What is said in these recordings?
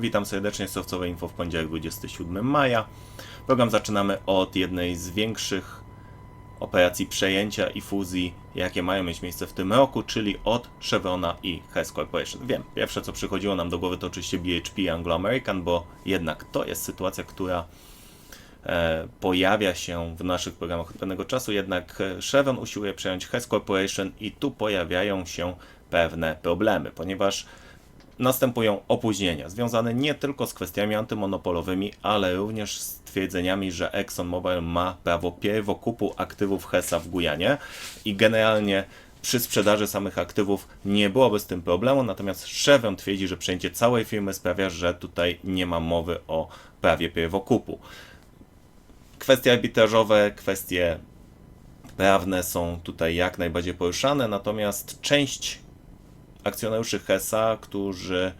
Witam serdecznie, Surfcowe Info w poniedziałek 27 maja. Program zaczynamy od jednej z większych operacji przejęcia i fuzji, jakie mają mieć miejsce w tym roku, czyli od Chevrona i Hess Corporation. Wiem, pierwsze co przychodziło nam do głowy to oczywiście BHP i Anglo American, bo jednak to jest sytuacja, która e, pojawia się w naszych programach od pewnego czasu, jednak e, Chevron usiłuje przejąć Hess Corporation i tu pojawiają się pewne problemy, ponieważ następują opóźnienia związane nie tylko z kwestiami antymonopolowymi, ale również z twierdzeniami, że ExxonMobil ma prawo pierwokupu aktywów Hessa w Gujanie i generalnie przy sprzedaży samych aktywów nie byłoby z tym problemu, natomiast Chevron twierdzi, że przejęcie całej firmy sprawia, że tutaj nie ma mowy o prawie pierwokupu. Kwestie arbitrażowe, kwestie prawne są tutaj jak najbardziej poruszane, natomiast część akcjonariuszy Hesa, którzy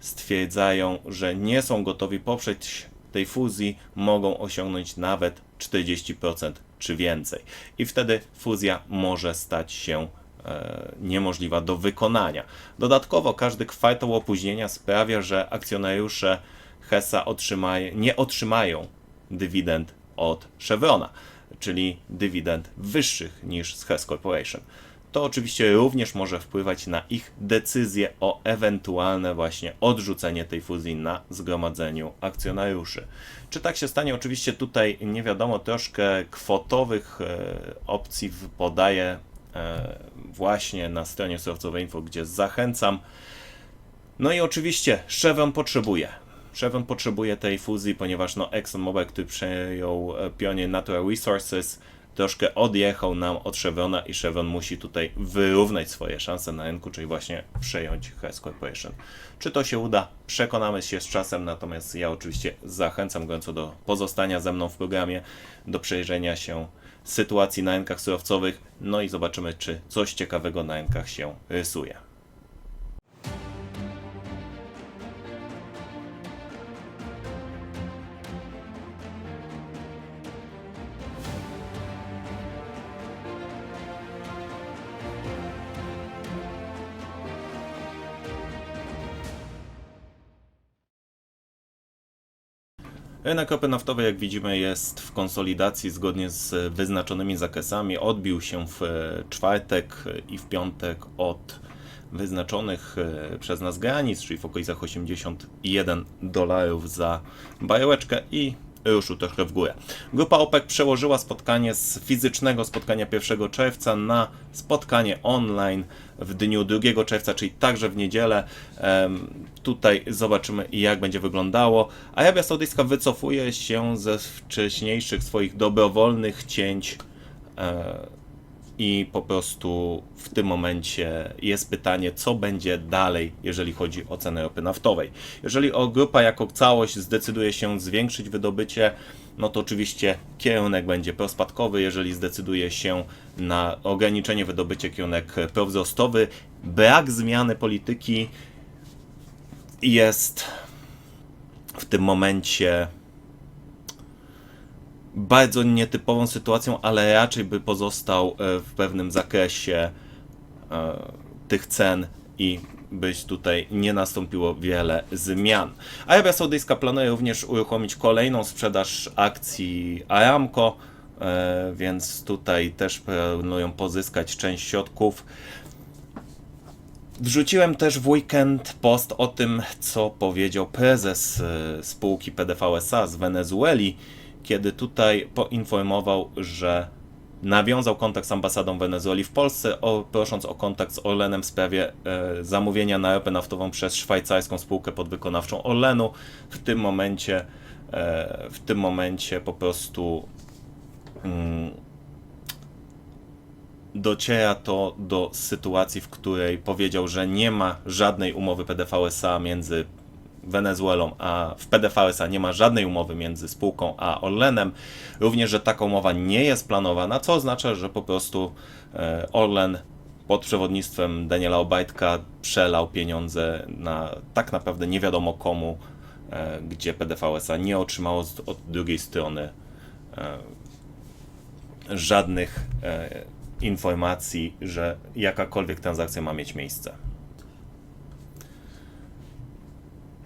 stwierdzają, że nie są gotowi poprzeć tej fuzji, mogą osiągnąć nawet 40% czy więcej. I wtedy fuzja może stać się e, niemożliwa do wykonania. Dodatkowo każdy kwartał opóźnienia sprawia, że akcjonariusze Hesa otrzymają, nie otrzymają dywidend od Chevrona, czyli dywidend wyższych niż z Hess Corporation to oczywiście również może wpływać na ich decyzję o ewentualne właśnie odrzucenie tej fuzji na zgromadzeniu akcjonariuszy. Czy tak się stanie? Oczywiście tutaj nie wiadomo, troszkę kwotowych e, opcji podaję e, właśnie na stronie surowcowej info, gdzie zachęcam. No i oczywiście Chevron potrzebuje Chevron potrzebuje tej fuzji, ponieważ no ExxonMobil, który przejął e, pionie Natural Resources, troszkę odjechał nam od Chevrona i Chevron musi tutaj wyrównać swoje szanse na rynku, czyli właśnie przejąć Hess Corporation. Czy to się uda? Przekonamy się z czasem, natomiast ja oczywiście zachęcam gorąco do pozostania ze mną w programie, do przejrzenia się sytuacji na rynkach surowcowych, no i zobaczymy, czy coś ciekawego na rynkach się rysuje. Rynek ropy naftowej, jak widzimy, jest w konsolidacji zgodnie z wyznaczonymi zakresami. Odbił się w czwartek i w piątek od wyznaczonych e, przez nas granic, czyli w okolicach 81 dolarów za baryłeczkę i ruszył trochę w górę. Grupa OPEC przełożyła spotkanie z fizycznego spotkania 1 czerwca na spotkanie online w dniu 2 czerwca, czyli także w niedzielę. Tutaj zobaczymy jak będzie wyglądało. Arabia Saudyjska wycofuje się ze wcześniejszych swoich dobrowolnych cięć e, i po prostu w tym momencie jest pytanie, co będzie dalej, jeżeli chodzi o cenę ropy naftowej. Jeżeli o grupa jako całość zdecyduje się zwiększyć wydobycie, no to oczywiście kierunek będzie prospadkowy, jeżeli zdecyduje się na ograniczenie wydobycia, kierunek prowzrostowy. Brak zmiany polityki jest w tym momencie bardzo nietypową sytuacją, ale raczej by pozostał e, w pewnym zakresie e, tych cen i być tutaj nie nastąpiło wiele zmian. Arabia Saudyjska planuje również uruchomić kolejną sprzedaż akcji Aramco, e, więc tutaj też planują pozyskać część środków. Wrzuciłem też w weekend post o tym, co powiedział prezes spółki PDVSA z Wenezueli, kiedy tutaj poinformował, że nawiązał kontakt z ambasadą Wenezueli w Polsce, o, prosząc o kontakt z Orlenem w sprawie e, zamówienia na ropę naftową przez szwajcarską spółkę podwykonawczą Orlenu. W tym momencie, e, w tym momencie po prostu mm, dociera to do sytuacji, w której powiedział, że nie ma żadnej umowy PDVSA między Wenezuelą, a w PDVSA nie ma żadnej umowy między spółką a Orlenem. Również, że taka umowa nie jest planowana, co oznacza, że po prostu e, Orlen pod przewodnictwem Daniela Obajtka przelał pieniądze na tak naprawdę nie wiadomo komu, e, gdzie PDVSA nie otrzymało od drugiej strony e, żadnych informacji, że jakakolwiek transakcja ma mieć miejsce.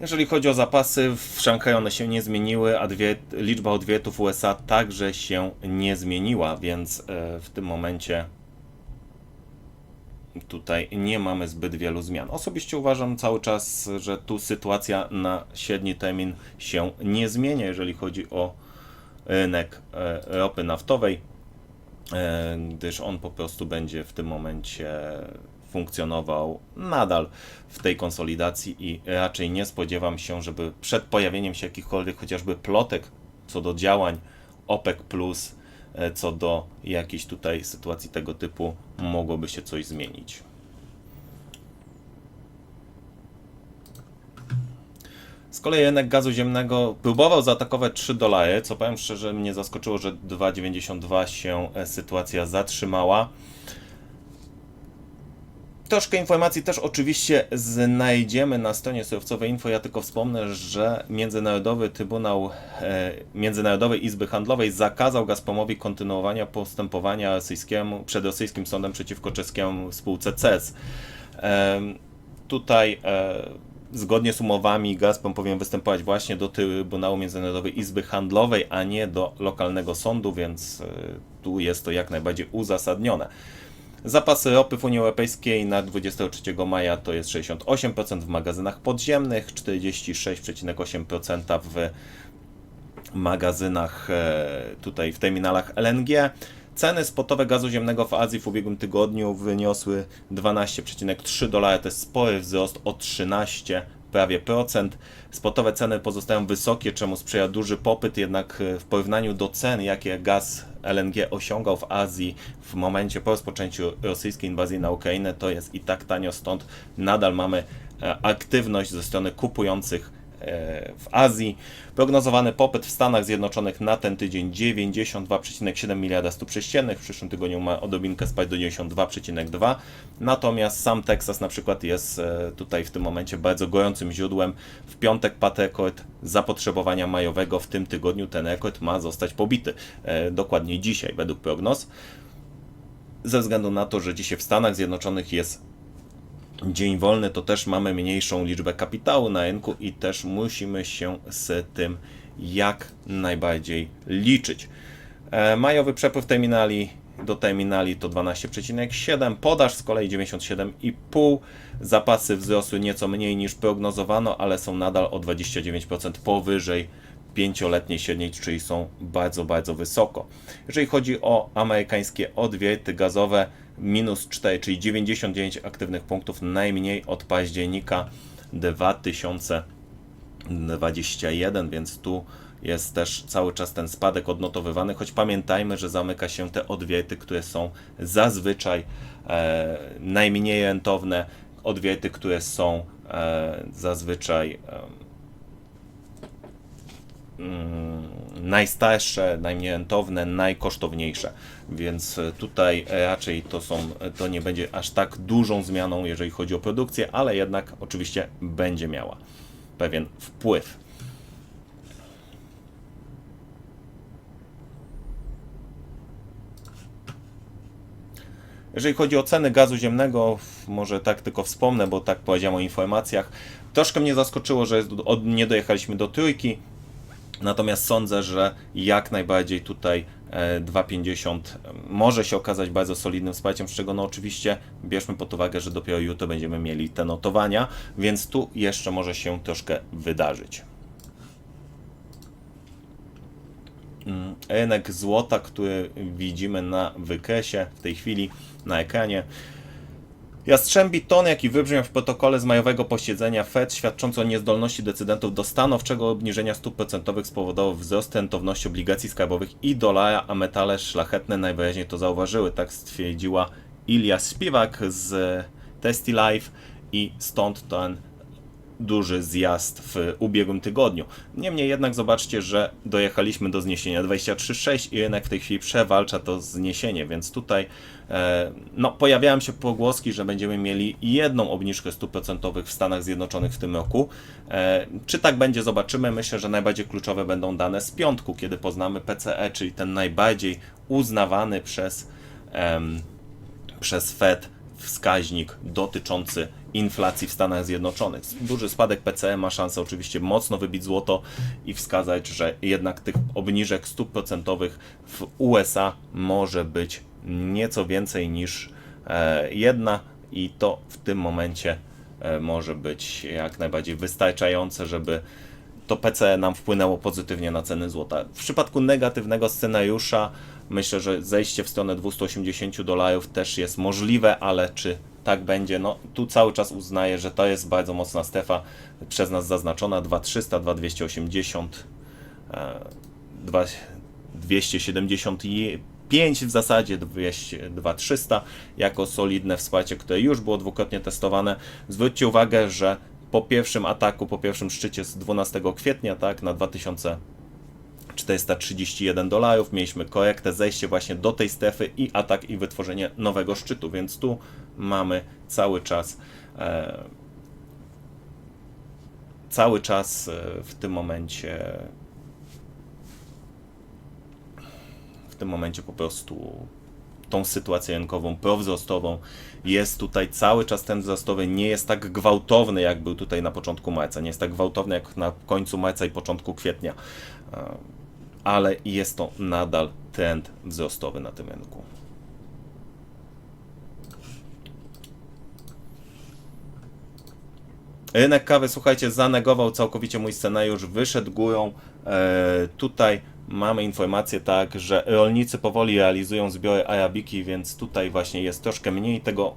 Jeżeli chodzi o zapasy, w Szanghaju one się nie zmieniły, a dwie, liczba odwietów USA także się nie zmieniła, więc e, w tym momencie tutaj nie mamy zbyt wielu zmian. Osobiście uważam cały czas, że tu sytuacja na średni termin się nie zmienia, jeżeli chodzi o rynek e, ropy naftowej, e, gdyż on po prostu będzie w tym momencie funkcjonował nadal w tej konsolidacji i raczej nie spodziewam się, żeby przed pojawieniem się jakichkolwiek chociażby plotek co do działań OPEC e, co do jakiejś tutaj sytuacji tego typu mogłoby się coś zmienić. Z kolei rynek gazu ziemnego próbował zaatakować 3 dolary, co powiem szczerze mnie zaskoczyło, że 2,92 się e, sytuacja zatrzymała. Troszkę informacji też oczywiście znajdziemy na stronie surowcowej info. Ja tylko wspomnę, że Międzynarodowy Trybunał e, Międzynarodowej Izby Handlowej zakazał Gazpromowi kontynuowania postępowania rosyjskiemu, przed rosyjskim sądem przeciwko czeskiemu spółce CES. E, tutaj e, zgodnie z umowami Gazprom powinien występować właśnie do Trybunału Międzynarodowej Izby Handlowej, a nie do lokalnego sądu, więc tu jest to jak najbardziej uzasadnione. Zapasy ropy w Unii Europejskiej na 23 maja to jest 68% w magazynach podziemnych, 46,8% w magazynach e, tutaj w terminalach LNG. Ceny spotowe gazu ziemnego w Azji w ubiegłym tygodniu wyniosły 12,3 dolara, to jest spory wzrost o 13 prawie procent. Spotowe ceny pozostają wysokie, czemu sprzyja duży popyt, jednak e, w porównaniu do cen, jakie gaz LNG osiągał w Azji w momencie po rozpoczęciu rosyjskiej inwazji na Ukrainę, to jest i tak tanio, stąd nadal mamy e, aktywność ze strony kupujących w Azji. Prognozowany popyt w Stanach Zjednoczonych na ten tydzień 92,7 miliarda stóp sześciennych. W przyszłym tygodniu ma odrobinkę spać do 92,2. Natomiast sam Teksas na przykład jest e, tutaj w tym momencie bardzo gorącym źródłem. W piątek padł rekord zapotrzebowania majowego. W tym tygodniu ten rekord ma zostać pobity. E, dokładnie dzisiaj według prognoz. Ze względu na to, że dzisiaj w Stanach Zjednoczonych jest dzień wolny, to też mamy mniejszą liczbę kapitału na rynku i też musimy się z tym jak najbardziej liczyć. E, majowy przepływ terminali do terminali to 12,7, podaż z kolei 97,5, zapasy wzrosły nieco mniej niż prognozowano, ale są nadal o 29% powyżej pięcioletniej średniej, czyli są bardzo, bardzo wysoko. Jeżeli chodzi o amerykańskie odwierty gazowe, minus 4, czyli 99 aktywnych punktów, najmniej od października 2021, więc tu jest też cały czas ten spadek odnotowywany, choć pamiętajmy, że zamyka się te odwierty, które są zazwyczaj e, najmniej rentowne, odwierty, które są e, zazwyczaj e, najstarsze, najmniej rentowne, najkosztowniejsze. Więc e, tutaj raczej to są, to nie będzie aż tak dużą zmianą, jeżeli chodzi o produkcję, ale jednak oczywiście będzie miała pewien wpływ. Jeżeli chodzi o ceny gazu ziemnego, może tak tylko wspomnę, bo tak powiedziałem o informacjach. Troszkę mnie zaskoczyło, że nie dojechaliśmy do trójki, natomiast sądzę, że jak najbardziej tutaj 2,50 e, może się okazać bardzo solidnym wsparciem, z czego no oczywiście bierzmy pod uwagę, że dopiero jutro będziemy mieli te notowania, więc tu jeszcze może się troszkę wydarzyć. Mm, rynek złota, który widzimy na wykresie w tej chwili na ekranie. Jastrzębi ton, jaki wybrzmiał w protokole z majowego posiedzenia Fed, świadczący o niezdolności decydentów do stanowczego obniżenia stóp procentowych spowodował wzrost rentowności obligacji skarbowych i dolara, a metale szlachetne najwyraźniej to zauważyły. Tak stwierdziła Ilia Spiwak z Testy Life i stąd ten duży zjazd w ubiegłym tygodniu. Niemniej jednak zobaczcie, że dojechaliśmy do zniesienia 23,6 i rynek w tej chwili przewalcza to zniesienie, więc tutaj e, no, pojawiają się pogłoski, że będziemy mieli jedną obniżkę stóp procentowych w Stanach Zjednoczonych w tym roku. E, czy tak będzie, zobaczymy. Myślę, że najbardziej kluczowe będą dane z piątku, kiedy poznamy PCE, czyli ten najbardziej uznawany przez, przez Fed wskaźnik dotyczący inflacji w Stanach Zjednoczonych. Duży spadek PCE ma szansę oczywiście mocno wybić złoto i wskazać, że jednak tych obniżek stóp procentowych w USA może być nieco więcej niż e, jedna i to w tym momencie e, może być jak najbardziej wystarczające, żeby to PCE nam wpłynęło pozytywnie na ceny złota. W przypadku negatywnego scenariusza myślę, że zejście w stronę 280 dolarów też jest możliwe, ale czy tak będzie? No tu cały czas uznaję, że to jest bardzo mocna strefa przez nas zaznaczona 2300, 2280, e, 2 275 w zasadzie 200, 2300 jako solidne wsparcie, które już było dwukrotnie testowane. Zwróćcie uwagę, że po pierwszym ataku, po pierwszym szczycie z 12 kwietnia, tak, na 2431 dolarów, mieliśmy korektę, zejście właśnie do tej strefy i atak i wytworzenie nowego szczytu, więc tu mamy cały czas e, cały czas e, w tym momencie w tym momencie po prostu tą sytuację rynkową prowzrostową. Jest tutaj cały czas ten wzrostowy, nie jest tak gwałtowny, jak był tutaj na początku marca, nie jest tak gwałtowny jak na końcu marca i początku kwietnia, e, ale jest to nadal trend wzrostowy na tym rynku. Rynek kawy, słuchajcie, zanegował całkowicie mój scenariusz, wyszedł górą. E, tutaj mamy informację tak, że rolnicy powoli realizują zbiory arabiki, więc tutaj właśnie jest troszkę mniej tego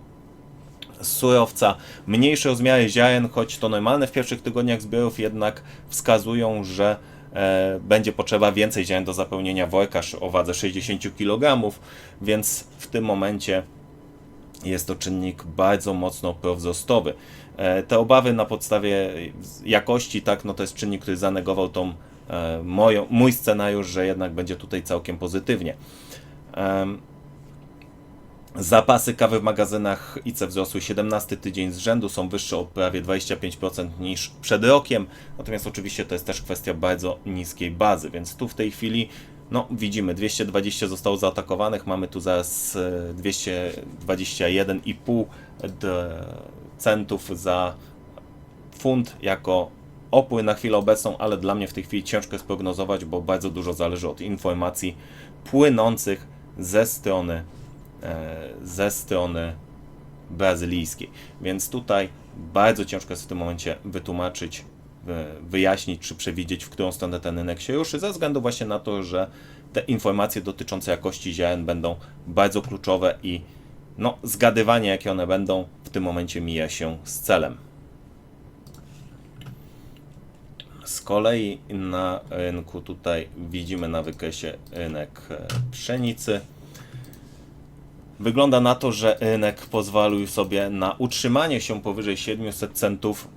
surowca, mniejsze rozmiary ziaren, choć to normalne w pierwszych tygodniach zbiorów, jednak wskazują, że będzie potrzeba więcej ziaren do zapełnienia worka o wadze 60 kg, więc w tym momencie jest to czynnik bardzo mocno prowzrostowy. E, te obawy na podstawie jakości, tak, no to jest czynnik, który zanegował tą e, moją, mój scenariusz, że jednak będzie tutaj całkiem pozytywnie. Zapasy kawy w magazynach ICE wzrosły 17 tydzień z rzędu, są wyższe o prawie 25% niż przed rokiem, natomiast oczywiście to jest też kwestia bardzo niskiej bazy, więc tu w tej chwili no widzimy 220 zostało zaatakowanych, mamy tu zaraz 221,5 centów za funt jako opły na chwilę obecną, ale dla mnie w tej chwili ciężko jest prognozować, bo bardzo dużo zależy od informacji płynących ze strony e, ze strony brazylijskiej. Więc tutaj bardzo ciężko jest w tym momencie wytłumaczyć, wyjaśnić czy przewidzieć, w którą stronę ten rynek się ruszy, ze względu właśnie na to, że te informacje dotyczące jakości ziaren będą bardzo kluczowe i no, zgadywanie, jakie one będą, w tym momencie mija się z celem. Z kolei na rynku tutaj widzimy na wykresie rynek e, pszenicy. Wygląda na to, że rynek pozwolił sobie na utrzymanie się powyżej 700 centów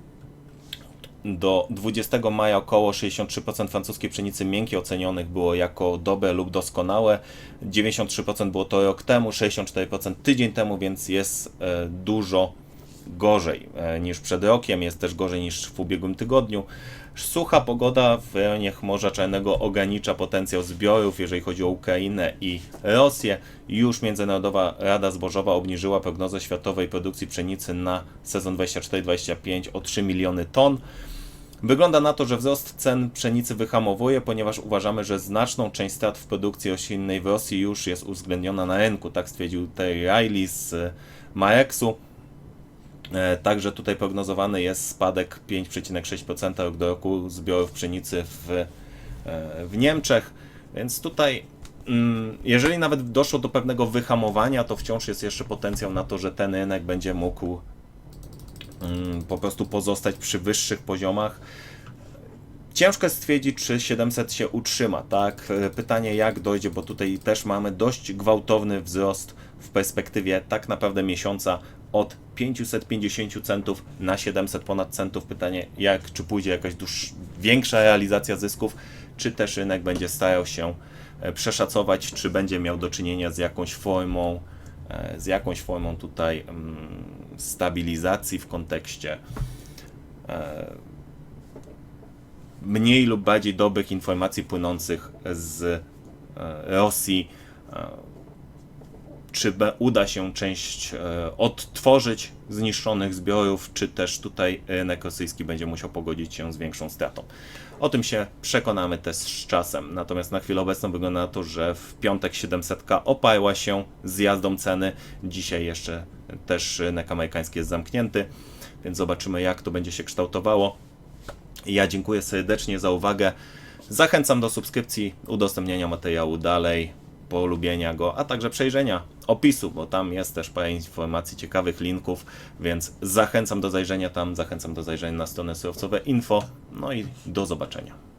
do 20 maja około 63% francuskiej pszenicy miękkiej ocenionych było jako dobre lub doskonałe. 93% było to rok temu, 64% tydzień temu, więc jest e, dużo gorzej e, niż przed rokiem, jest też gorzej niż w ubiegłym tygodniu. Sucha pogoda w rejonie Morza Czarnego ogranicza potencjał zbiorów, jeżeli chodzi o Ukrainę i Rosję. Już Międzynarodowa Rada Zbożowa obniżyła prognozę światowej produkcji pszenicy na sezon 24-25 o 3 miliony ton. Wygląda na to, że wzrost cen pszenicy wyhamowuje, ponieważ uważamy, że znaczną część strat w produkcji roślinnej w Rosji już jest uwzględniona na rynku, tak stwierdził Terry Riley z Maeksu. E, także tutaj prognozowany jest spadek 5,6% rok do roku zbiorów pszenicy w, e, w Niemczech, więc tutaj mm, jeżeli nawet doszło do pewnego wyhamowania, to wciąż jest jeszcze potencjał na to, że ten rynek będzie mógł Mm, po prostu pozostać przy wyższych poziomach. Ciężko stwierdzić, czy 700 się utrzyma, tak? Pytanie jak dojdzie, bo tutaj też mamy dość gwałtowny wzrost w perspektywie tak naprawdę miesiąca od 550 centów na 700 ponad centów. Pytanie jak, czy pójdzie jakaś dłuż, większa realizacja zysków, czy też rynek będzie starał się e, przeszacować, czy będzie miał do czynienia z jakąś formą E, z jakąś formą tutaj mm, stabilizacji w kontekście e, mniej lub bardziej dobrych informacji płynących z Rosji, czy uda się część e, odtworzyć zniszczonych zbiorów, czy też tutaj rynek rosyjski będzie musiał pogodzić się z większą stratą. O tym się przekonamy też z czasem. Natomiast na chwilę obecną wygląda na to, że w piątek 700 oparła się z jazdą ceny. Dzisiaj jeszcze też rynek amerykański jest zamknięty, więc zobaczymy jak to będzie się kształtowało. Ja dziękuję serdecznie za uwagę. Zachęcam do subskrypcji, udostępniania materiału dalej, polubienia go, a także przejrzenia opisu, bo tam jest też parę informacji, ciekawych linków, więc zachęcam do zajrzenia tam, zachęcam do zajrzenia na stronę surowcowe info. No i do zobaczenia.